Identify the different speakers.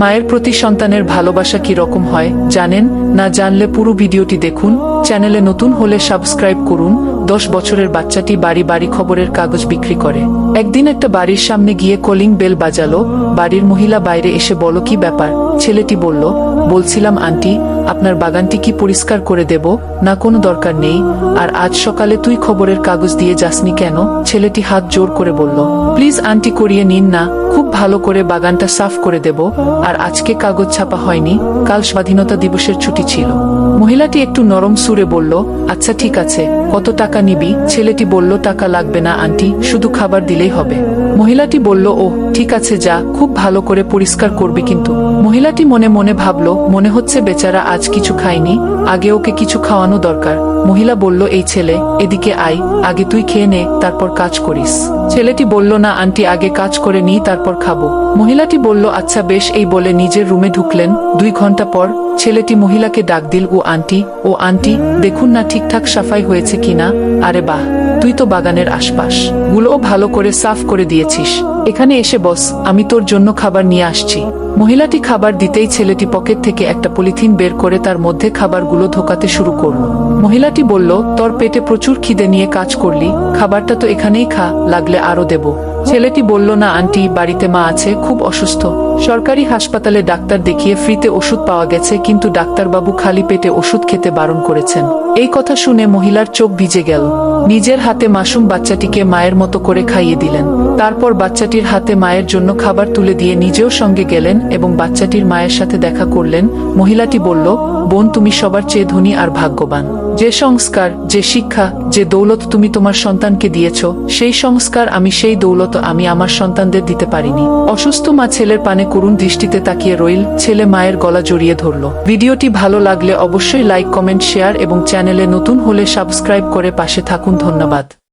Speaker 1: মায়ের প্রতি সন্তানের ভালোবাসা কি রকম হয়, জানেন? না জানলে পুরো ভিডিওটি দেখুন। চ্যানেলে নতুন হলে সাবস্ক্রাইব করুন। দশ বছরের বাচ্চাটি বাড়ি বাড়ি খবরের কাগজ বিক্রি করে। একদিন একটা বাড়ির সামনে গিয়ে কলিং বেল বাজালো। বাড়ির মহিলা বাইরে এসে বলো, কি ব্যাপার? ছেলেটি বলল, বলছিলাম, আন্টি, আপনার বাগানটি কি পরিষ্কার করে দেব? না, কোনো দরকার নেই। আর আজ সকালে তুই খবরের কাগজ দিয়ে যাসনি কেন? ছেলেটি হাত জোর করে বলল, প্লিজ, আন্টি, করিয়ে নিন না। খুব ভালো করে বাগানটা সাফ করে দেব, আর আজকে কাগজ ছাপা হয়নি, কাল স্বাধীনতা দিবসের ছুটি ছিল। মহিলাটি একটু নরম সুরে বলল আচ্ছা ঠিক আছে, কত টাকা নিবি? ছেলেটি বলল, টাকা লাগবে না, আন্টি, শুধু খাবার দিলেই হবে। মহিলাটি বলল ও ঠিক আছে যা, খুব ভালো করে পরিষ্কার করবি কিন্তু। মহিলাটি মনে মনে ভাবলো, মনে হচ্ছে বেচারা আজ কিছু খায়নি, আগে ওকে কিছু খাওয়ানো দরকার। মহিলা বলল, এই ছেলে, এদিকে আয়, আগে তুই খেয়ে নে, তারপর কাজ করিস। ছেলেটি বলল, না আন্টি, আগে কাজ করে নি তারপর খাব। মহিলাটি বলল আচ্ছা বেশ, এই বলে নিজের রুমে ঢুকলেন। দুই ঘণ্টা পর ছেলেটি মহিলাকে ডাক দিল, ও আন্টি ও আন্টি, দেখুন না ঠিকঠাক সাফাই হয়েছে কিনা? আরে বাহ! তুই তো বাগানের আশপাশ। গুলো ভালো করে সাফ করে দিয়েছিস। এখানে এসে বস, আমি তোর জন্য খাবার নিয়ে আসছি। মহিলাটি খাবার দিতেই ছেলেটি পকেট থেকে একটা পলিথিন বের করে তার মধ্যে খাবারগুলো ধোকাতে শুরু করল। মহিলাটি বলল, তোর পেটে প্রচুর খিদে নিয়ে কাজ করলি। খাবারটা তো এখানেই খা, লাগলে আরও দেব। ছেলেটি বলল, না, আন্টি, বাড়িতে মা আছে, খুব অসুস্থ। সরকারি হাসপাতালে ডাক্তার দেখিয়ে ফ্রিতে ওষুধ পাওয়া গেছে, কিন্তু ডাক্তারবাবু খালি পেটে ওষুধ খেতে বারণ করেছেন। এই কথা শুনে মহিলার চোখ ভিজে গেল। নিজের হাতে মাসুম বাচ্চাটিকে মায়ের মতো করে খাইয়ে দিলেন। তারপর বাচ্চাটির হাতে মায়ের জন্য খাবার তুলে দিয়ে নিজেও সঙ্গে গেলেন এবং বাচ্চাটির মায়ের সাথে দেখা করলেন। মহিলাটি বলল, বোন, তুমি সবার চেয়ে ধনী আর ভাগ্যবান। যে সংস্কার, যে শিক্ষা, যে দৌলত তুমি তোমার সন্তানকে দিয়েছ, সেই সংস্কার আমি সেই দৌলত আমি আমার সন্তানদের দিতে পারিনি। অসুস্থ মা ছেলের পানে করুণ দৃষ্টিতে তাকিয়ে রইল, ছেলে মায়ের গলা জড়িয়ে ধরল। ভিডিওটি ভালো লাগলে অবশ্যই লাইক, কমেন্ট, শেয়ার এবং চ্যানেলে নতুন হলে সাবস্ক্রাইব করে পাশে থাকুন, ধন্যবাদ।